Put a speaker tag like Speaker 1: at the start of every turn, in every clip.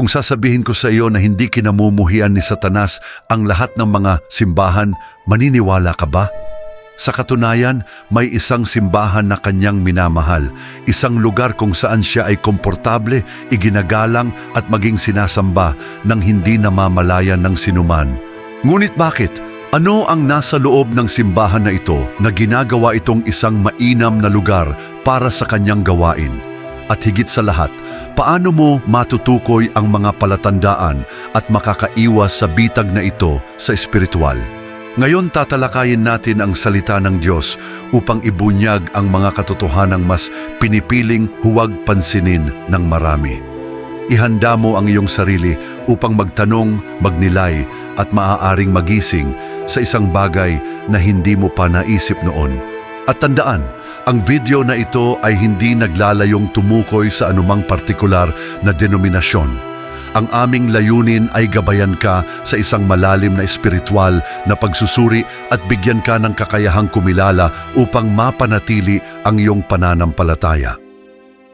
Speaker 1: Kung sasabihin ko sa iyo na hindi kinamumuhian ni Satanas ang lahat ng mga simbahan, maniniwala ka ba? Sa katunayan, may isang simbahan na kanyang minamahal, isang lugar kung saan siya ay komportable, iginagalang at maging sinasamba ng hindi namamalayan ng sinuman. Ngunit bakit? Ano ang nasa loob ng simbahan na ito na ginagawa itong isang mainam na lugar para sa kanyang gawain? At higit sa lahat, paano mo matutukoy ang mga palatandaan at makakaiwas sa bitag na ito sa espiritual? Ngayon tatalakayin natin ang salita ng Diyos upang ibunyag ang mga katotohanang mas pinipiling huwag pansinin ng marami. Ihanda mo ang iyong sarili upang magtanong, magnilay at maaaring magising sa isang bagay na hindi mo pa naisip noon. At tandaan, ang video na ito ay hindi naglalayong tumukoy sa anumang partikular na denominasyon. Ang aming layunin ay gabayan ka sa isang malalim na espiritual na pagsusuri at bigyan ka ng kakayahang kumilala upang mapanatili ang iyong pananampalataya.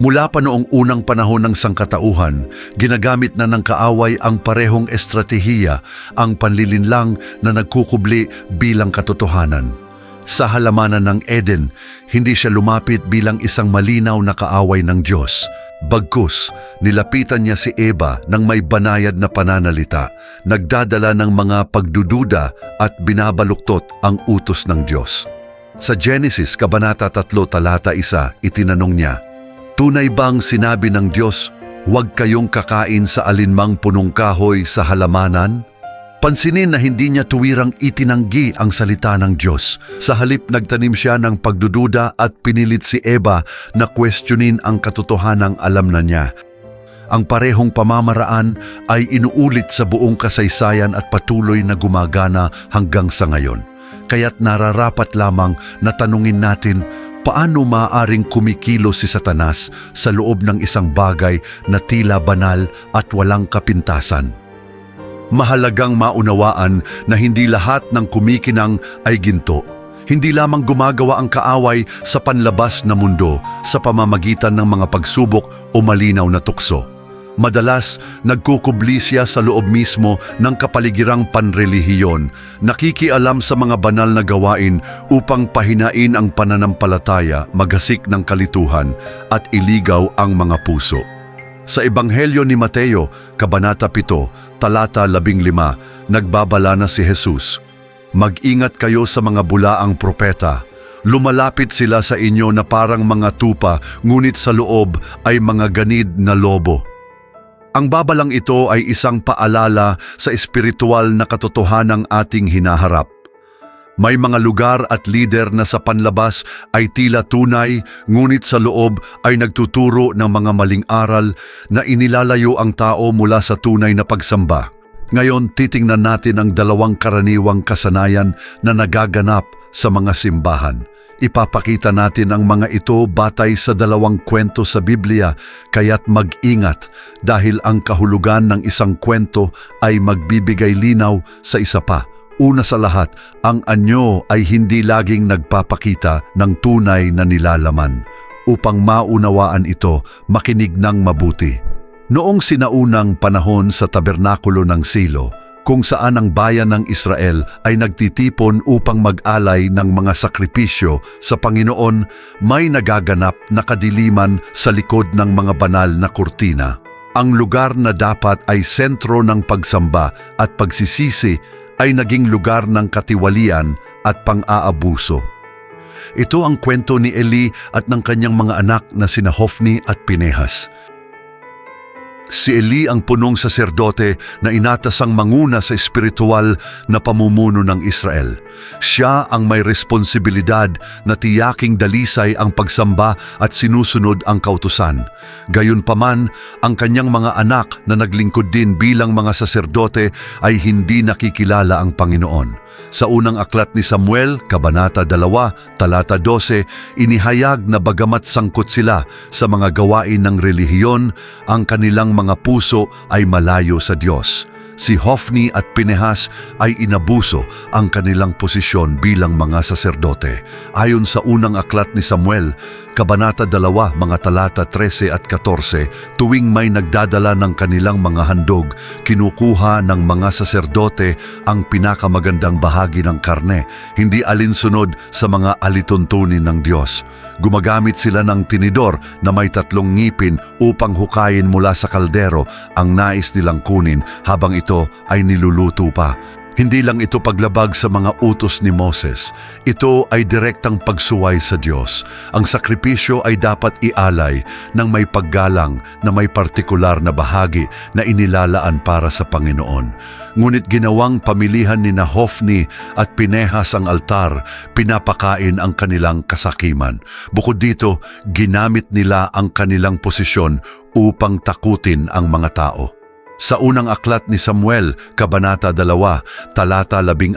Speaker 1: Mula pa noong unang panahon ng sangkatauhan, ginagamit na ng kaaway ang parehong estratehiya, ang panlilinlang na nagkukubli bilang katotohanan. Sa halamanan ng Eden, hindi siya lumapit bilang isang malinaw na kaaway ng Diyos. Bagkus, nilapitan niya si Eva ng may banayad na pananalita, nagdadala ng mga pagdududa at binabaluktot ang utos ng Diyos. Sa Genesis, Kabanata 3, Talata 1, itinanong niya, Tunay bang sinabi ng Diyos, huwag kayong kakain sa alinmang punong kahoy sa halamanan? Pansinin na hindi niya tuwirang itinanggi ang salita ng Diyos. Sa halip nagtanim siya ng pagdududa at pinilit si Eva na questionin ang katotohanang alam na niya. Ang parehong pamamaraan ay inuulit sa buong kasaysayan at patuloy na gumagana hanggang sa ngayon. Kaya't nararapat lamang na tanungin natin paano maaaring kumikilo si Satanas sa loob ng isang bagay na tila banal at walang kapintasan. Mahalagang maunawaan na hindi lahat ng kumikinang ay ginto. Hindi lamang gumagawa ang kaaway sa panlabas na mundo sa pamamagitan ng mga pagsubok o malinaw na tukso. Madalas, nagkukubli siya sa loob mismo ng kapaligirang panrelihiyon, nakikialam sa mga banal na gawain upang pahinain ang pananampalataya, magasik ng kalituhan at iligaw ang mga puso. Sa Ebanghelyo ni Mateo, Kabanata 7, Talata 15, nagbabala na si Jesus. Mag-ingat kayo sa mga bulaang propeta. Lumalapit sila sa inyo na parang mga tupa, ngunit sa loob ay mga ganid na lobo. Ang babalang ito ay isang paalala sa espiritual na katotohanang ating hinaharap. May mga lugar at lider na sa panlabas ay tila tunay, ngunit sa loob ay nagtuturo ng mga maling aral na inilalayo ang tao mula sa tunay na pagsamba. Ngayon, titingnan natin ang dalawang karaniwang kasanayan na nagaganap sa mga simbahan. Ipapakita natin ang mga ito batay sa dalawang kwento sa Biblia, kaya't mag-ingat dahil ang kahulugan ng isang kwento ay magbibigay linaw sa isa pa. Una sa lahat, ang anyo ay hindi laging nagpapakita ng tunay na nilalaman. Upang maunawaan ito, makinig ng mabuti. Noong sinaunang panahon sa tabernakulo ng Silo, kung saan ang bayan ng Israel ay nagtitipon upang mag-alay ng mga sakripisyo sa Panginoon, may nagaganap na kadiliman sa likod ng mga banal na kurtina. Ang lugar na dapat ay sentro ng pagsamba at pagsisisi ay naging lugar ng katiwalian at pang-aabuso. Ito ang kwento ni Eli at ng kanyang mga anak na sina Hofni at Pinehas. Si Eli ang punong saserdote na inatasang manguna sa espiritual na pamumuno ng Israel. Siya ang may responsibilidad na tiyaking dalisay ang pagsamba at sinusunod ang kautusan. Gayunpaman, ang kanyang mga anak na naglingkod din bilang mga saserdote ay hindi nakikilala ang Panginoon. Sa unang aklat ni Samuel, Kabanata 2, Talata 12, inihayag na bagamat sangkot sila sa mga gawain ng relihiyon, ang kanilang mga puso ay malayo sa Diyos. Si Hofni at Pinehas ay inabuso ang kanilang posisyon bilang mga saserdote. Ayon sa unang aklat ni Samuel, Kabanata 2, mga talata 13 at 14, tuwing may nagdadala ng kanilang mga handog, kinukuha ng mga saserdote ang pinakamagandang bahagi ng karne, hindi alinsunod sa mga alituntunin ng Diyos. Gumagamit sila ng tinidor na may tatlong ngipin upang hukayin mula sa kaldero ang nais nilang kunin habang ito ay niluluto pa. Hindi lang ito paglabag sa mga utos ni Moses. Ito ay direktang pagsuway sa Diyos. Ang sakripisyo ay dapat ialay ng may paggalang na may partikular na bahagi na inilalaan para sa Panginoon. Ngunit ginawang pamilihan ni Hofni at Pinehas ang altar, pinapakain ang kanilang kasakiman. Bukod dito, ginamit nila ang kanilang posisyon upang takutin ang mga tao. Sa unang aklat ni Samuel, Kabanata 2, Talata 16,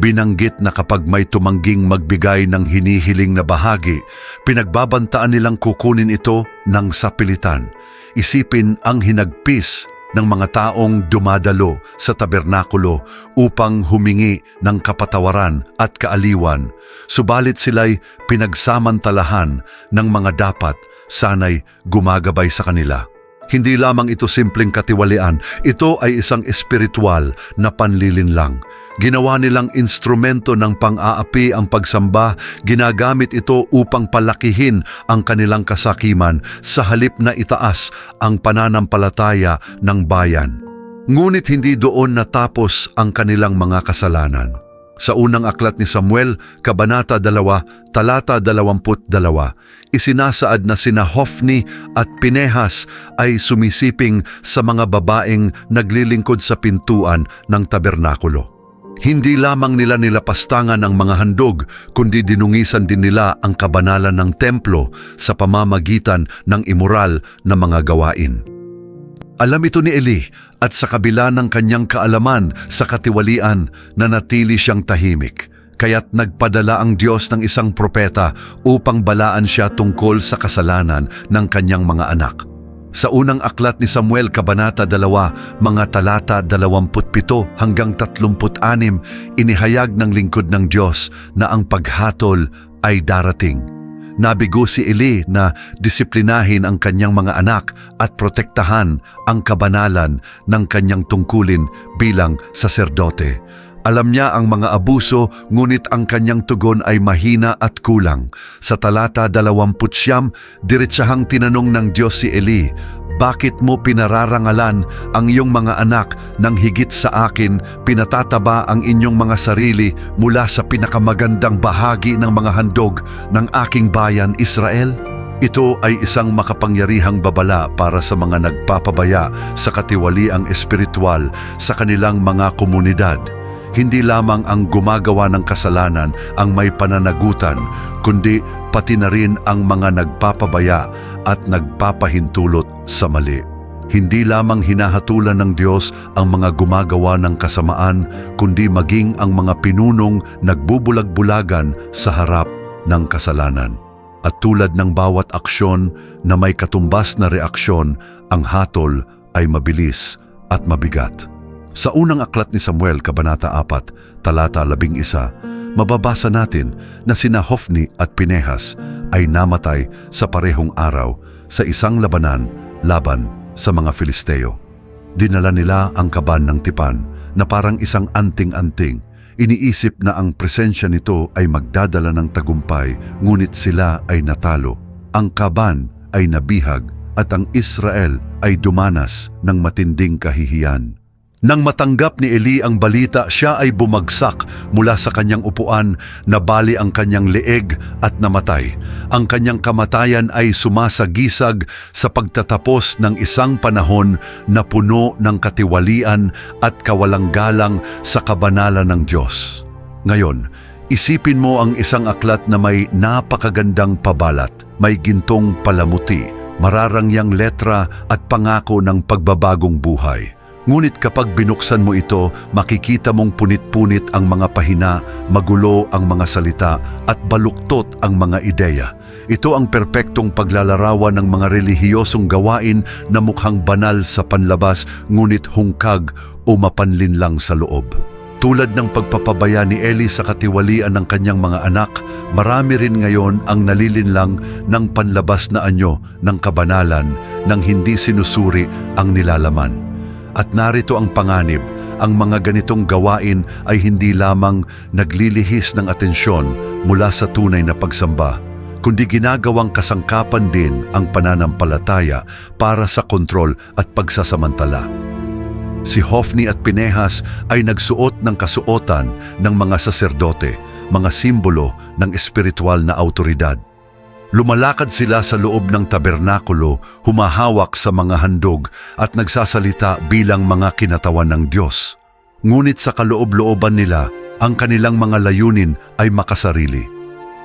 Speaker 1: binanggit na kapag may tumangging magbigay ng hinihiling na bahagi, pinagbabantaan nilang kukunin ito ng sapilitan. Isipin ang hinagpis ng mga taong dumadalo sa tabernakulo upang humingi ng kapatawaran at kaaliwan. Subalit sila'y pinagsamantalahan ng mga dapat sana'y gumagabay sa kanila. Hindi lamang ito simpleng katiwalian, ito ay isang espiritual na panlilinlang. Ginawa nilang instrumento ng pang-aapi ang pagsamba, ginagamit ito upang palakihin ang kanilang kasakiman sa halip na itaas ang pananampalataya ng bayan. Ngunit hindi doon natapos ang kanilang mga kasalanan. Sa unang aklat ni Samuel, Kabanata 2, Talata 22, isinasaad na sina Hofni at Pinehas ay sumisiping sa mga babaeng naglilingkod sa pintuan ng tabernakulo. Hindi lamang nila nilapastangan ang mga handog, kundi dinungisan din nila ang kabanalan ng templo sa pamamagitan ng immoral na mga gawain. Alam ito ni Eli at sa kabila ng kanyang kaalaman sa katiwalian na natili siyang tahimik. Kaya't nagpadala ang Diyos ng isang propeta upang balaan siya tungkol sa kasalanan ng kanyang mga anak. Sa unang aklat ni Samuel Kabanata 2, mga talata 27 hanggang 36, inihayag ng lingkod ng Diyos na ang paghatol ay darating. Nabigo si Eli na disiplinahin ang kanyang mga anak at protektahan ang kabanalan ng kanyang tungkulin bilang saserdote. Alam niya ang mga abuso, ngunit ang kanyang tugon ay mahina at kulang. Sa talata 20, diretsahang tinanong ng Diyos si Eli, bakit mo pinararangalan ang iyong mga anak nang higit sa akin pinatataba ang inyong mga sarili mula sa pinakamagandang bahagi ng mga handog ng aking bayan Israel? Ito ay isang makapangyarihang babala para sa mga nagpapabaya sa katiwaliang espiritual sa kanilang mga komunidad. Hindi lamang ang gumagawa ng kasalanan ang may pananagutan, kundi pati na rin ang mga nagpapabaya at nagpapahintulot sa mali. Hindi lamang hinahatulan ng Diyos ang mga gumagawa ng kasamaan, kundi maging ang mga pinunong nagbubulag-bulagan sa harap ng kasalanan. At tulad ng bawat aksyon na may katumbas na reaksyon, ang hatol ay mabilis at mabigat. Sa unang aklat ni Samuel, Kabanata 4, Talata 11, mababasa natin na sina Hofni at Pinehas ay namatay sa parehong araw sa isang labanan laban sa mga Filisteo. Dinala nila ang kaban ng tipan na parang isang anting-anting. Iniisip na ang presensya nito ay magdadala ng tagumpay, ngunit sila ay natalo. Ang kaban ay nabihag at ang Israel ay dumanas ng matinding kahihiyan. Nang matanggap ni Eli ang balita, siya ay bumagsak mula sa kanyang upuan, nabali ang kanyang leeg at namatay. Ang kanyang kamatayan ay sumasagisag sa pagtatapos ng isang panahon na puno ng katiwalian at kawalang galang sa kabanalan ng Diyos. Ngayon, isipin mo ang isang aklat na may napakagandang pabalat, may gintong palamuti, mararangyang letra at pangako ng pagbabagong buhay. Ngunit kapag binuksan mo ito, makikita mong punit-punit ang mga pahina, magulo ang mga salita, at baluktot ang mga ideya. Ito ang perpektong paglalarawan ng mga relihiyosong gawain na mukhang banal sa panlabas, ngunit hungkag o mapanlinlang sa loob. Tulad ng pagpapabaya ni Eli sa katiwalian ng kanyang mga anak, marami rin ngayon ang nalilinlang ng panlabas na anyo ng kabanalan nang hindi sinusuri ang nilalaman. At narito ang panganib, ang mga ganitong gawain ay hindi lamang naglilihis ng atensyon mula sa tunay na pagsamba, kundi ginagawang kasangkapan din ang pananampalataya para sa kontrol at pagsasamantala. Si Hofni at Pinehas ay nagsuot ng kasuotan ng mga saserdote, mga simbolo ng espiritual na autoridad. Lumalakad sila sa loob ng tabernakulo, humahawak sa mga handog at nagsasalita bilang mga kinatawan ng Diyos. Ngunit sa kaloob-looban nila, ang kanilang mga layunin ay makasarili.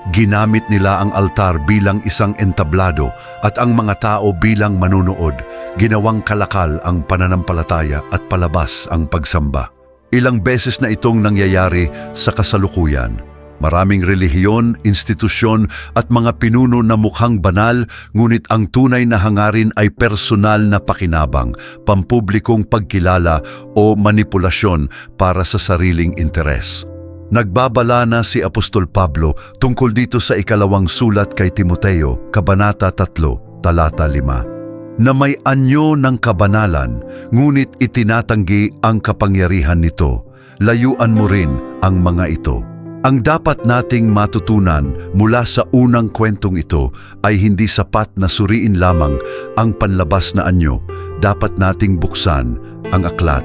Speaker 1: Ginamit nila ang altar bilang isang entablado at ang mga tao bilang manunood. Ginawang kalakal ang pananampalataya at palabas ang pagsamba. Ilang beses na itong nangyayari sa kasalukuyan. Maraming relihiyon, institusyon at mga pinuno na mukhang banal, ngunit ang tunay na hangarin ay personal na pakinabang, pampublikong pagkilala o manipulasyon para sa sariling interes. Nagbabala na si Apostol Pablo tungkol dito sa ikalawang sulat kay Timoteo, Kabanata 3, Talata 5, na may anyo ng kabanalan, ngunit itinatanggi ang kapangyarihan nito. Layuan mo rin ang mga ito. Ang dapat nating matutunan mula sa unang kwentong ito ay hindi sapat na suriin lamang ang panlabas na anyo, dapat nating buksan ang aklat.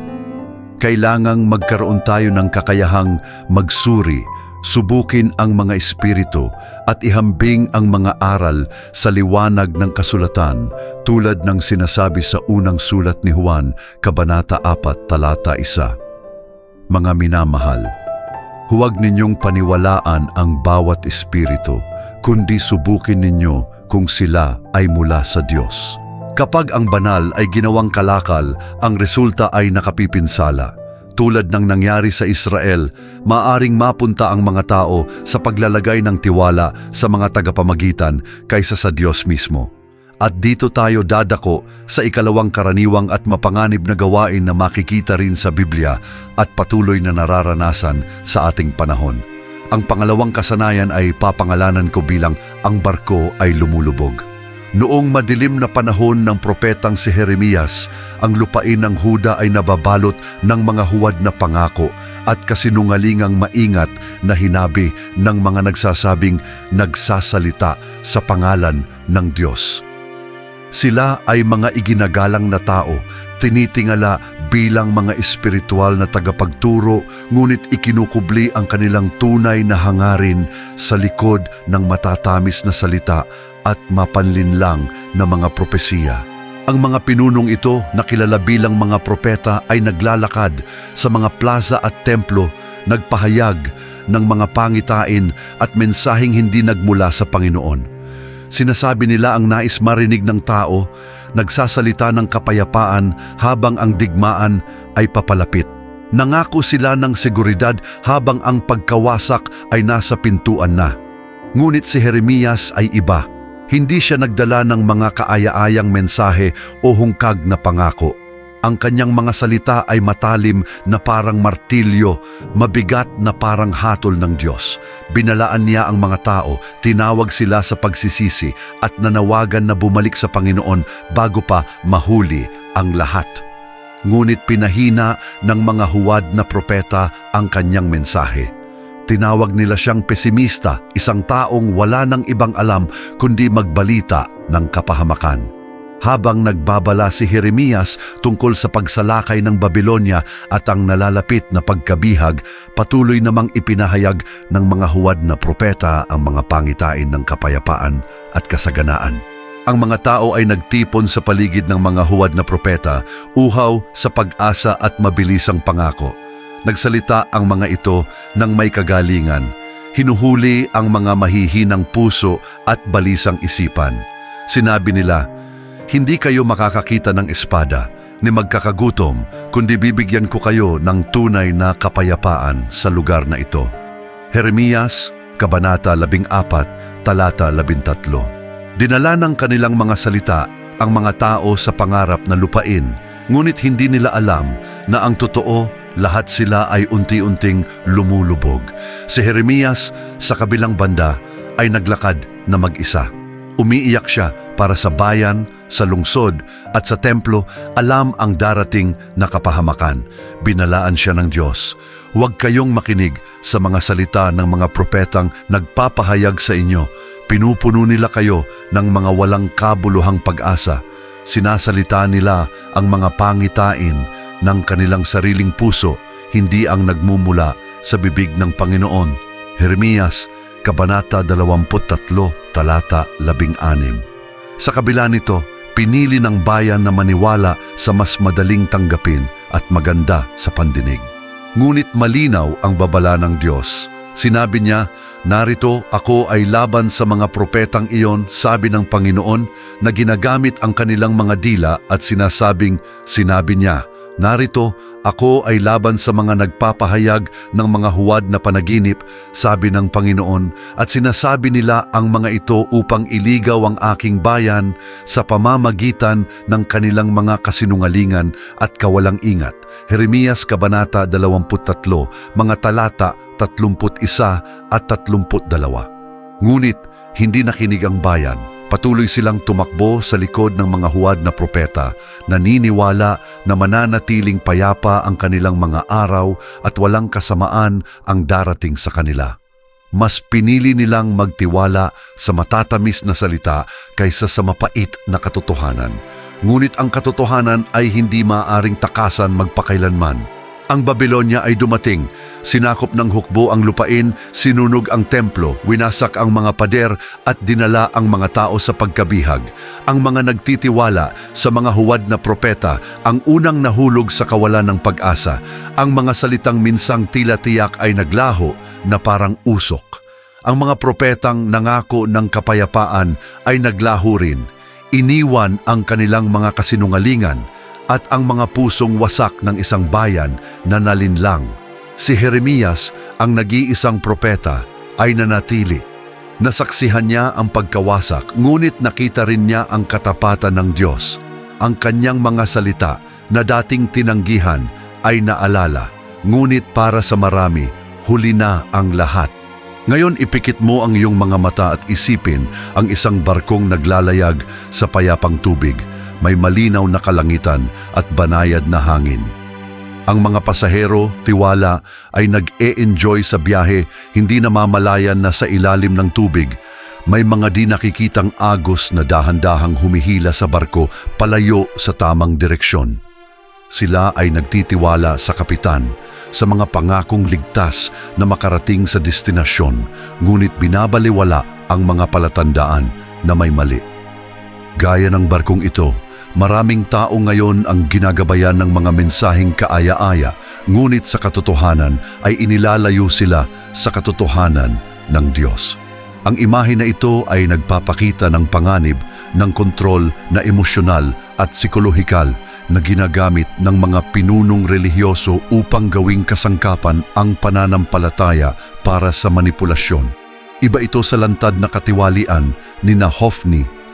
Speaker 1: Kailangang magkaroon tayo ng kakayahang magsuri, subukin ang mga espiritu at ihambing ang mga aral sa liwanag ng kasulatan tulad ng sinasabi sa unang sulat ni Juan, Kabanata 4, Talata 1. Mga minamahal, Huwag ninyong paniwalaan ang bawat espiritu, kundi subukin ninyo kung sila ay mula sa Diyos. Kapag ang banal ay ginawang kalakal, ang resulta ay nakapipinsala. Tulad ng nangyari sa Israel, maaring mapunta ang mga tao sa paglalagay ng tiwala sa mga tagapamagitan kaysa sa Diyos mismo. At dito tayo dadako sa ikalawang karaniwang at mapanganib na gawain na makikita rin sa Biblia at patuloy na nararanasan sa ating panahon. Ang pangalawang kasanayan ay papangalanan ko bilang ang barko ay lumulubog. Noong madilim na panahon ng propetang si Jeremias, ang lupain ng Huda ay nababalot ng mga huwad na pangako at kasinungalingang maingat na hinabi ng mga nagsasabing nagsasalita sa pangalan ng Diyos. Sila ay mga iginagalang na tao, tinitingala bilang mga espiritual na tagapagturo, ngunit ikinukubli ang kanilang tunay na hangarin sa likod ng matatamis na salita at mapanlinlang na mga propesiya. Ang mga pinunong ito na kilala bilang mga propeta ay naglalakad sa mga plaza at templo, nagpahayag ng mga pangitain at mensaheng hindi nagmula sa Panginoon. Sinasabi nila ang nais marinig ng tao, nagsasalita ng kapayapaan habang ang digmaan ay papalapit. Nangako sila ng seguridad habang ang pagkawasak ay nasa pintuan na. Ngunit si Jeremias ay iba. Hindi siya nagdala ng mga kaaya-ayang mensahe o hungkag na pangako. Ang kanyang mga salita ay matalim na parang martilyo, mabigat na parang hatol ng Diyos. Binalaan niya ang mga tao, tinawag sila sa pagsisisi at nanawagan na bumalik sa Panginoon bago pa mahuli ang lahat. Ngunit pinahina ng mga huwad na propeta ang kanyang mensahe. Tinawag nila siyang pesimista, isang taong wala ng ibang alam kundi magbalita ng kapahamakan. Habang nagbabala si Jeremias tungkol sa pagsalakay ng Babylonia at ang nalalapit na pagkabihag, patuloy namang ipinahayag ng mga huwad na propeta ang mga pangitain ng kapayapaan at kasaganaan. Ang mga tao ay nagtipon sa paligid ng mga huwad na propeta, uhaw sa pag-asa at mabilisang pangako. Nagsalita ang mga ito ng may kagalingan. Hinuhuli ang mga mahihinang puso at balisang isipan. Sinabi nila, hindi kayo makakakita ng espada ni magkakagutom, kundi bibigyan ko kayo ng tunay na kapayapaan sa lugar na ito. Jeremias, Kabanata 14, Talata 13. Dinala ng kanilang mga salita ang mga tao sa pangarap na lupain, ngunit hindi nila alam na ang totoo lahat sila ay unti-unting lumulubog. Si Jeremias sa kabilang banda ay naglakad na mag-isa. Umiiyak siya para sa bayan, sa lungsod at sa templo alam ang darating na kapahamakan. Binalaan siya ng Diyos. Huwag kayong makinig sa mga salita ng mga propetang nagpapahayag sa inyo. Pinupuno nila kayo ng mga walang kabuluhang pag-asa. Sinasalita nila ang mga pangitain ng kanilang sariling puso, hindi ang nagmumula sa bibig ng Panginoon. Jeremias, Kabanata 23, Talata 16. Sa kabila nito, pinili ng bayan na maniwala sa mas madaling tanggapin at maganda sa pandinig. Ngunit malinaw ang babala ng Diyos. Sinabi niya, Narito ako ay laban sa mga propetang iyon, sabi ng Panginoon, na ginagamit ang kanilang mga dila at sinasabing, sinabi niya, Narito, ako ay laban sa mga nagpapahayag ng mga huwad na panaginip, sabi ng Panginoon, at sinasabi nila ang mga ito upang iligaw ang aking bayan sa pamamagitan ng kanilang mga kasinungalingan at kawalang ingat. Jeremias Kabanata 23, mga talata 31 at 32. Ngunit hindi nakinig ang bayan. Patuloy silang tumakbo sa likod ng mga huwad na propeta, naniniwala na mananatiling payapa ang kanilang mga araw at walang kasamaan ang darating sa kanila. Mas pinili nilang magtiwala sa matatamis na salita kaysa sa mapait na katotohanan. Ngunit ang katotohanan ay hindi maaaring takasan magpakailanman. Ang Babylonia ay dumating, sinakop ng hukbo ang lupain, sinunog ang templo, winasak ang mga pader at dinala ang mga tao sa pagkabihag. Ang mga nagtitiwala sa mga huwad na propeta ang unang nahulog sa kawalan ng pag-asa. Ang mga salitang minsang tila tiyak ay naglaho na parang usok. Ang mga propetang nangako ng kapayapaan ay naglaho rin. Iniwan ang kanilang mga kasinungalingan at ang mga pusong wasak ng isang bayan na nalinlang. Si Jeremias, ang nag-iisang propeta, ay nanatili. Nasaksihan niya ang pagkawasak, ngunit nakita rin niya ang katapatan ng Diyos. Ang kanyang mga salita na dating tinanggihan ay naalala, ngunit para sa marami, huli na ang lahat. Ngayon ipikit mo ang iyong mga mata at isipin ang isang barkong naglalayag sa payapang tubig may malinaw na kalangitan at banayad na hangin. Ang mga pasahero, tiwala, ay nag-e-enjoy sa biyahe, hindi namamalayan na sa ilalim ng tubig. May mga di nakikitang agos na dahan-dahang humihila sa barko palayo sa tamang direksyon. Sila ay nagtitiwala sa kapitan, sa mga pangakong ligtas na makarating sa destinasyon, ngunit binabaliwala ang mga palatandaan na may mali. Gaya ng barkong ito, Maraming tao ngayon ang ginagabayan ng mga mensaheng kaaya-aya, ngunit sa katotohanan ay inilalayo sila sa katotohanan ng Diyos. Ang imahe na ito ay nagpapakita ng panganib ng kontrol na emosyonal at psikolohikal na ginagamit ng mga pinunong relihiyoso upang gawing kasangkapan ang pananampalataya para sa manipulasyon. Iba ito sa lantad na katiwalian ni na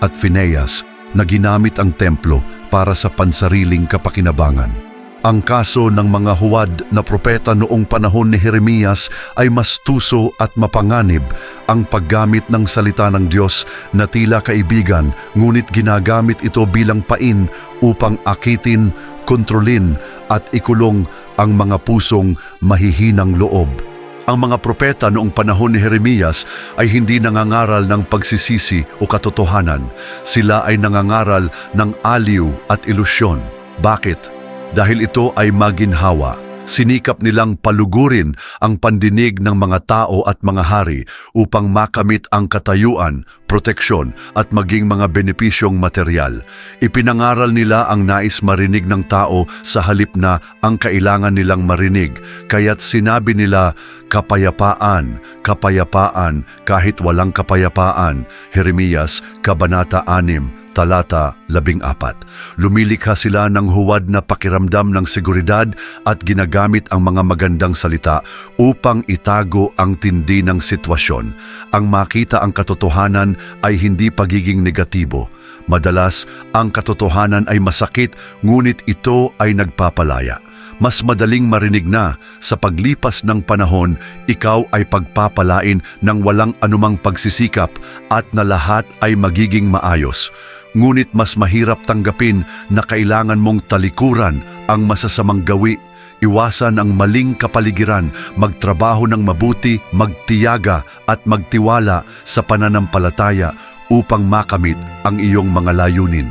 Speaker 1: at Phineas na ginamit ang templo para sa pansariling kapakinabangan. Ang kaso ng mga huwad na propeta noong panahon ni Jeremias ay mas tuso at mapanganib ang paggamit ng salita ng Diyos na tila kaibigan ngunit ginagamit ito bilang pain upang akitin, kontrolin at ikulong ang mga pusong mahihinang loob. Ang mga propeta noong panahon ni Jeremias ay hindi nangangaral ng pagsisisi o katotohanan. Sila ay nangangaral ng aliw at ilusyon. Bakit? Dahil ito ay maginhawa. Sinikap nilang palugurin ang pandinig ng mga tao at mga hari upang makamit ang katayuan, proteksyon at maging mga benepisyong material. Ipinangaral nila ang nais marinig ng tao sa halip na ang kailangan nilang marinig, kaya't sinabi nila, kapayapaan, kapayapaan, kahit walang kapayapaan. Jeremias, Kabanata 6, Talata 14. Lumilikha sila ng huwad na pakiramdam ng seguridad at ginagamit ang mga magandang salita upang itago ang tindi ng sitwasyon. Ang makita ang katotohanan ay hindi pagiging negatibo. Madalas, ang katotohanan ay masakit, ngunit ito ay nagpapalaya. Mas madaling marinig na sa paglipas ng panahon, ikaw ay pagpapalain ng walang anumang pagsisikap at na lahat ay magiging maayos. Ngunit mas mahirap tanggapin na kailangan mong talikuran ang masasamang gawi Iwasan ang maling kapaligiran, magtrabaho ng mabuti, magtiyaga at magtiwala sa pananampalataya upang makamit ang iyong mga layunin.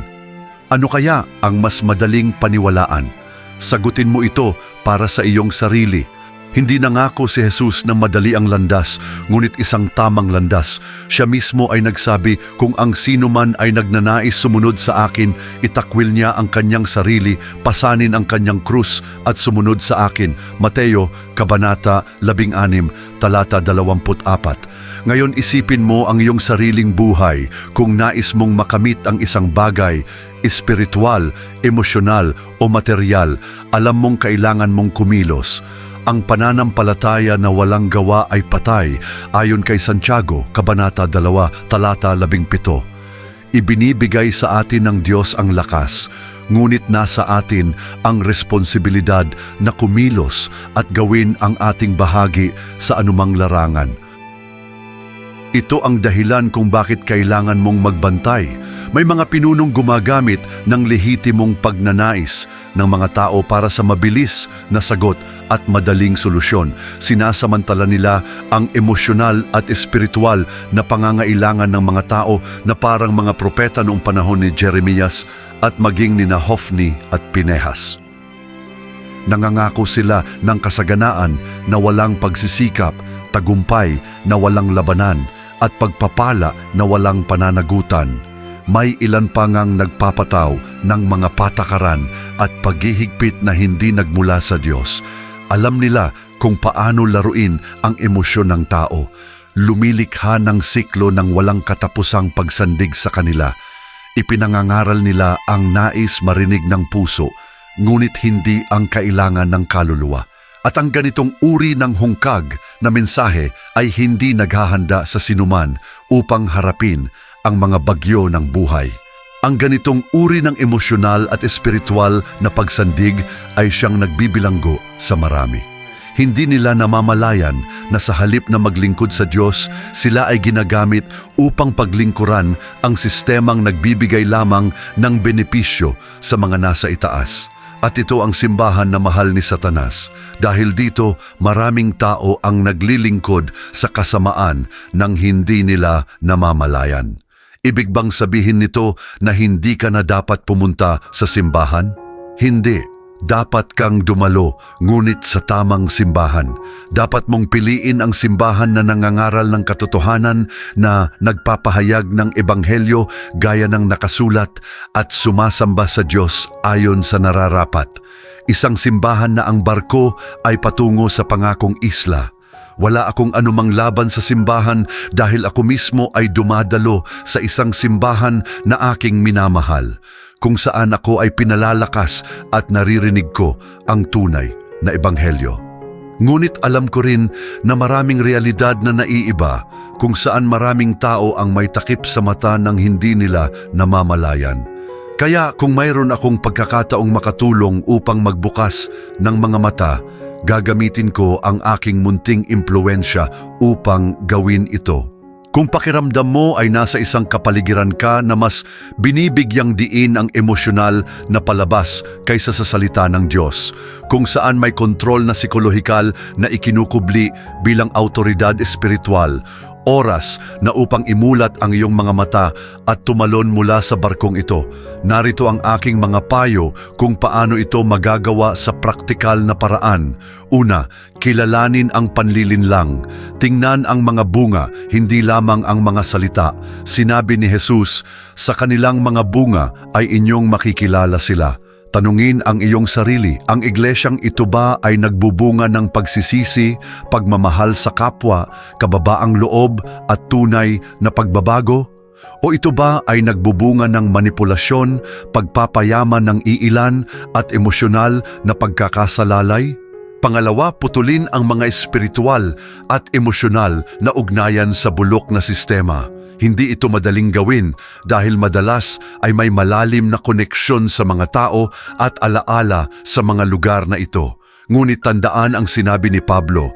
Speaker 1: Ano kaya ang mas madaling paniwalaan? Sagutin mo ito para sa iyong sarili. Hindi nangako si Jesus na madali ang landas, ngunit isang tamang landas. Siya mismo ay nagsabi, kung ang sino man ay nagnanais sumunod sa akin, itakwil niya ang kanyang sarili, pasanin ang kanyang krus at sumunod sa akin. Mateo, Kabanata 16, talata 24. Ngayon isipin mo ang iyong sariling buhay kung nais mong makamit ang isang bagay, espiritual, emosyonal o material, alam mong kailangan mong kumilos. Ang pananampalataya na walang gawa ay patay, ayon kay Santiago, Kabanata 2, Talata 17. Ibinibigay sa atin ng Diyos ang lakas, ngunit nasa atin ang responsibilidad na kumilos at gawin ang ating bahagi sa anumang larangan. Ito ang dahilan kung bakit kailangan mong magbantay. May mga pinunong gumagamit ng lehitimong pagnanais ng mga tao para sa mabilis na sagot at madaling solusyon. Sinasamantala nila ang emosyonal at espiritual na pangangailangan ng mga tao na parang mga propeta noong panahon ni Jeremias at maging ni Hophni at Pinehas. Nangangako sila ng kasaganaan na walang pagsisikap, tagumpay na walang labanan, at pagpapala na walang pananagutan. May ilan pa ngang nagpapataw ng mga patakaran at paghihigpit na hindi nagmula sa Diyos. Alam nila kung paano laruin ang emosyon ng tao. Lumilikha ng siklo ng walang katapusang pagsandig sa kanila. Ipinangangaral nila ang nais marinig ng puso, ngunit hindi ang kailangan ng kaluluwa. At ang ganitong uri ng hungkag na mensahe ay hindi naghahanda sa sinuman upang harapin ang mga bagyo ng buhay. Ang ganitong uri ng emosyonal at espiritual na pagsandig ay siyang nagbibilanggo sa marami. Hindi nila namamalayan na sa halip na maglingkod sa Diyos, sila ay ginagamit upang paglingkuran ang sistemang nagbibigay lamang ng benepisyo sa mga nasa itaas. At ito ang simbahan na mahal ni Satanas. Dahil dito, maraming tao ang naglilingkod sa kasamaan nang hindi nila namamalayan. Ibig bang sabihin nito na hindi ka na dapat pumunta sa simbahan? Hindi. Dapat kang dumalo, ngunit sa tamang simbahan. Dapat mong piliin ang simbahan na nangangaral ng katotohanan na nagpapahayag ng ebanghelyo gaya ng nakasulat at sumasamba sa Diyos ayon sa nararapat. Isang simbahan na ang barko ay patungo sa pangakong isla. Wala akong anumang laban sa simbahan dahil ako mismo ay dumadalo sa isang simbahan na aking minamahal kung saan ako ay pinalalakas at naririnig ko ang tunay na ebanghelyo. Ngunit alam ko rin na maraming realidad na naiiba kung saan maraming tao ang may takip sa mata ng hindi nila namamalayan. Kaya kung mayroon akong pagkakataong makatulong upang magbukas ng mga mata, gagamitin ko ang aking munting impluensya upang gawin ito. Kung pakiramdam mo ay nasa isang kapaligiran ka na mas binibigyang diin ang emosyonal na palabas kaysa sa salita ng Diyos, kung saan may kontrol na psikolohikal na ikinukubli bilang autoridad espiritual, oras na upang imulat ang iyong mga mata at tumalon mula sa barkong ito. Narito ang aking mga payo kung paano ito magagawa sa praktikal na paraan. Una, kilalanin ang panlilinlang. Tingnan ang mga bunga, hindi lamang ang mga salita. Sinabi ni Jesus, sa kanilang mga bunga ay inyong makikilala sila. Tanungin ang iyong sarili, ang iglesyang ito ba ay nagbubunga ng pagsisisi, pagmamahal sa kapwa, kababaang loob at tunay na pagbabago? O ito ba ay nagbubunga ng manipulasyon, pagpapayaman ng iilan at emosyonal na pagkakasalalay? Pangalawa, putulin ang mga espiritual at emosyonal na ugnayan sa bulok na sistema. Hindi ito madaling gawin dahil madalas ay may malalim na koneksyon sa mga tao at alaala sa mga lugar na ito. Ngunit tandaan ang sinabi ni Pablo,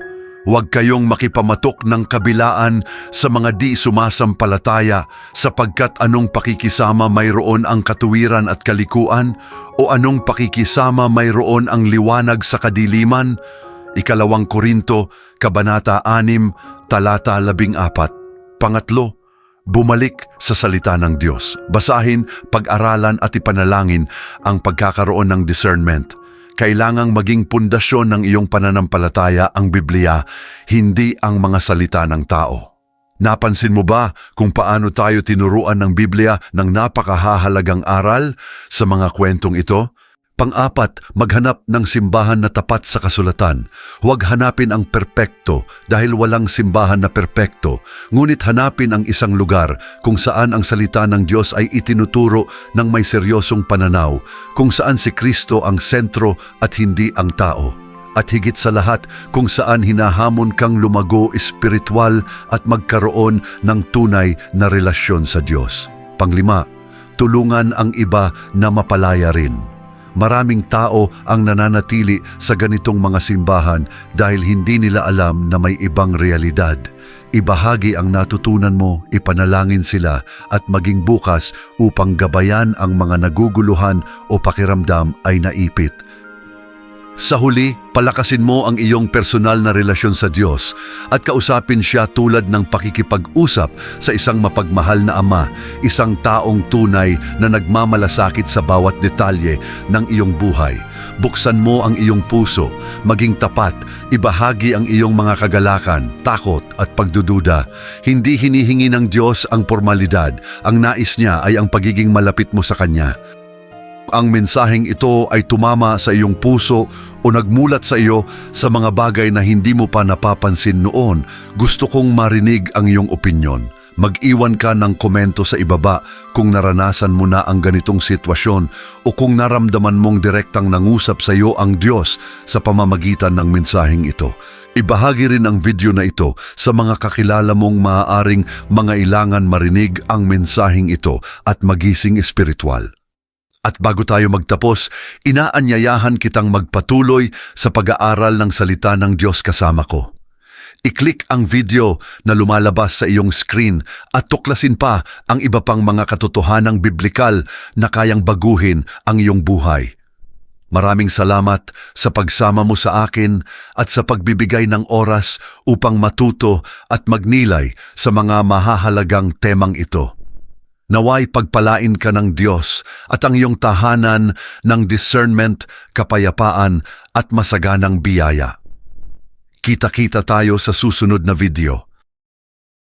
Speaker 1: Huwag kayong makipamatok ng kabilaan sa mga di sumasampalataya sapagkat anong pakikisama mayroon ang katuwiran at kalikuan o anong pakikisama mayroon ang liwanag sa kadiliman? Ikalawang Korinto, Kabanata 6, Talata 14. Pangatlo, bumalik sa salita ng Diyos. Basahin, pag-aralan at ipanalangin ang pagkakaroon ng discernment. Kailangang maging pundasyon ng iyong pananampalataya ang Biblia, hindi ang mga salita ng tao. Napansin mo ba kung paano tayo tinuruan ng Biblia ng napakahahalagang aral sa mga kwentong ito? Pang-apat, maghanap ng simbahan na tapat sa kasulatan. Huwag hanapin ang perpekto dahil walang simbahan na perpekto, ngunit hanapin ang isang lugar kung saan ang salita ng Diyos ay itinuturo ng may seryosong pananaw, kung saan si Kristo ang sentro at hindi ang tao. At higit sa lahat, kung saan hinahamon kang lumago espiritual at magkaroon ng tunay na relasyon sa Diyos. Panglima, tulungan ang iba na mapalaya rin. Maraming tao ang nananatili sa ganitong mga simbahan dahil hindi nila alam na may ibang realidad. Ibahagi ang natutunan mo, ipanalangin sila at maging bukas upang gabayan ang mga naguguluhan o pakiramdam ay naipit. Sa huli, palakasin mo ang iyong personal na relasyon sa Diyos at kausapin siya tulad ng pakikipag-usap sa isang mapagmahal na ama, isang taong tunay na nagmamalasakit sa bawat detalye ng iyong buhay. Buksan mo ang iyong puso, maging tapat, ibahagi ang iyong mga kagalakan, takot at pagdududa. Hindi hinihingi ng Diyos ang formalidad, ang nais niya ay ang pagiging malapit mo sa Kanya ang mensaheng ito ay tumama sa iyong puso o nagmulat sa iyo sa mga bagay na hindi mo pa napapansin noon, gusto kong marinig ang iyong opinyon. Mag-iwan ka ng komento sa ibaba kung naranasan mo na ang ganitong sitwasyon o kung naramdaman mong direktang nangusap sa iyo ang Diyos sa pamamagitan ng mensaheng ito. Ibahagi rin ang video na ito sa mga kakilala mong maaaring mga ilangan marinig ang mensaheng ito at magising espiritual. At bago tayo magtapos, inaanyayahan kitang magpatuloy sa pag-aaral ng salita ng Diyos kasama ko. I-click ang video na lumalabas sa iyong screen at tuklasin pa ang iba pang mga katotohanang biblikal na kayang baguhin ang iyong buhay. Maraming salamat sa pagsama mo sa akin at sa pagbibigay ng oras upang matuto at magnilay sa mga mahahalagang temang ito. Naway pagpalain ka ng Diyos at ang iyong tahanan ng discernment, kapayapaan at masaganang biyaya. Kita-kita tayo sa susunod na video.